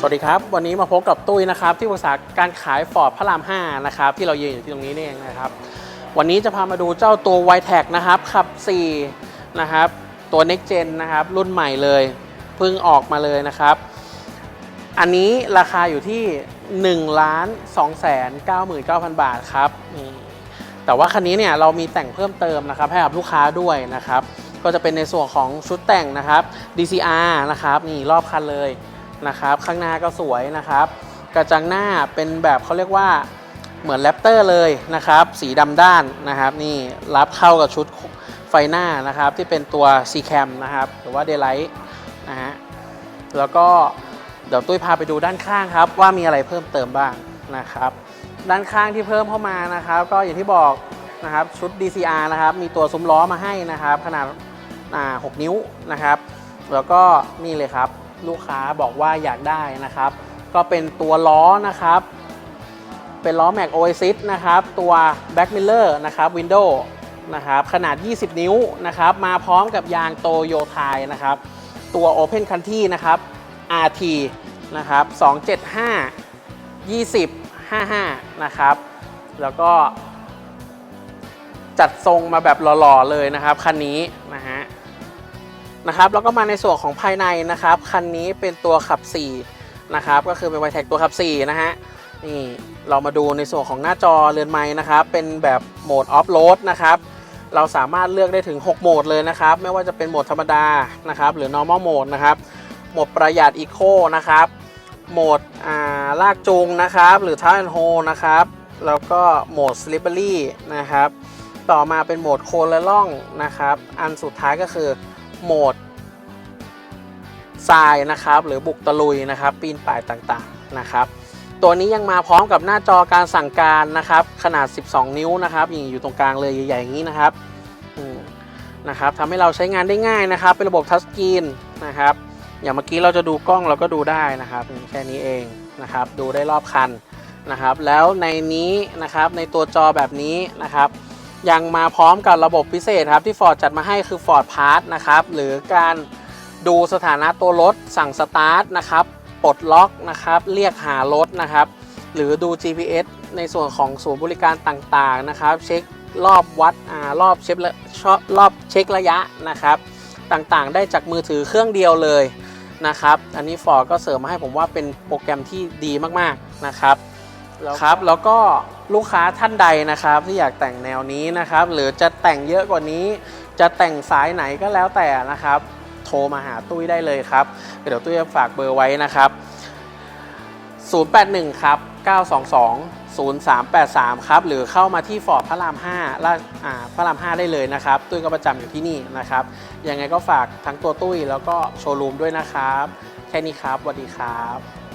สวัสดีครับ วันนี้มาพบกับตุ้ยนะครับ ที่ปรึกษาการขายฟอร์ดพระราม 5 นะครับ ที่เรายืนอยู่ที่ตรงนี้นี่เองนะครับ วันนี้จะพามาดูเจ้าตัว y t e c นะครับขับ 4 นะครับ ตัว Next Gen นะครับ รุ่นใหม่เลยเพิ่งออกมาเลยนะครับ อันนี้ราคาอยู่ที่1ล้าน2แสน99,000 บาทครับนี่แต่ว่าคันนี้เนี่ยเรามีแต่งเพิ่มเติมนะครับ ให้กับลูกค้าด้วยนะครับ ก็จะเป็นในส่วนของชุดแต่งนะครับ DCR นะครับนี่รอบคันเลย นะครับ ข้างหน้าก็สวยนะครับ กระจังหน้าเป็นแบบเขาเรียกว่าเหมือนแรปเตอร์เลยนะครับ สีดำด้านนะครับ นี่รับเข้ากับชุดไฟหน้านะครับ ที่เป็นตัว C cam นะครับ หรือว่า Daylight นะฮะแล้วก็เดี๋ยวตุ้ยพาไปดูด้านข้างครับ ว่ามีอะไรเพิ่มเติมบ้างนะครับ ด้านข้างที่เพิ่มเข้ามานะครับ ก็อย่างที่บอกนะครับชุด DCR นะครับ มีตัวซุ้มล้อมาให้นะครับ ขนาดอ่า6นิ้วนะครับ แล้วก็นี่เลยครับ ลูกค้าบอกว่าอยากได้นะครับ ก็เป็นตัวล้อนะครับ เป็นล้อ Mac Oasis นะครับตัว Back Miller นะครับ Window นะครับขนาด 20 นิ้วนะครับ มาพร้อมกับยางโตโยไทยนะครับ ตัว Open Country นะครับ RT นะครับ 275 20 55 นะครับ แล้วก็จัดทรงมาแบบหล่อ ๆ เลยนะครับ คันนี้นะฮะ นะครับแล้วก็มาในส่วนของภายในนะครับคันนี้เป็นตัวขับ4นะครับก็คือเป็นไวแท็กตัวขับ4นะฮะนี่เรามาดูในส่วนของหน้าจอเรือนไม้นะครับเป็นแบบโหมดออฟโรดนะครับเราสามารถเลือกได้ถึง 6 โหมดเลยนะครับ ไม่ว่าจะเป็นโหมดธรรมดานะครับหรือ normal mode นะครับโหมดประหยัด eco นะครับโหมดาลากจูงนะครับ หรือ t ท a นโฮนะครับ แล้วก็โหมด slippery นะครับ ต่อมาเป็นโหมดโคนและล่องนะครับ อันสุดท้ายก็คือโหมดทรายนะครับ หรือบุกตะลุยนะครับ ปีนป่ายต่างๆนะครับ ตัวนี้ยังมาพร้อมกับหน้าจอการสั่งการนะครับ ขนาด 12 นิ้วนะครับอย่างอยู่ตรงกลางเลยใหญ่ๆอย่างนี้นะครับนะครับทำให้เราใช้งานได้ง่ายนะครับ เป็นระบบทัชสกรีนนะครับ อย่างเมื่อกี้เราจะดูกล้องเราก็ดูได้นะครับแค่นี้เองนะครับ ดูได้รอบคันนะครับ แล้วในนี้นะครับในตัวจอแบบนี้นะครับ ยังมาพร้อมกับระบบพิเศษครับที่ Ford จัดมาให้คือ Ford Pass นะครับ หรือการดูสถานะตัวรถ สั่งสตาร์ทนะครับปลดล็อกนะครับ เรียกหารถนะครับ หรือดู GPS ในส่วนของศูนย์บริการต่างๆนะครับ เช็ครอบวัดอ่ารอบเช็คระชอบรอบเช็คระยะนะครับ ต่างๆ ได้จากมือถือเครื่องเดียวเลยนะครับ อันนี้ Ford ก็เสริมมาให้ผมว่าเป็นโปรแกรมที่ดีมากๆนะครับ แล้วครับแล้วก็ลูกค้าท่านใดนะครับที่อยากแต่งแนวนี้นะครับ หรือจะแต่งเยอะกว่านี้ จะแต่งสายไหนก็แล้วแต่นะครับ โทรมาหาตุ้ยได้เลยครับ เดี๋ยวตุ้ยจะฝากเบอร์ไว้นะครับ 081 ครับ 922 0383 ครับ หรือเข้ามาที่ฟอร์ดพระราม5ลาดอ่าพระราม 5 ได้เลยนะครับ ตุ้ยก็ประจำอยู่ที่นี่นะครับ ยังไงก็ฝากทั้งตัวตุ้ยแล้วก็โชว์รูมด้วยนะครับ แค่นี้ครับสวัสดีครับ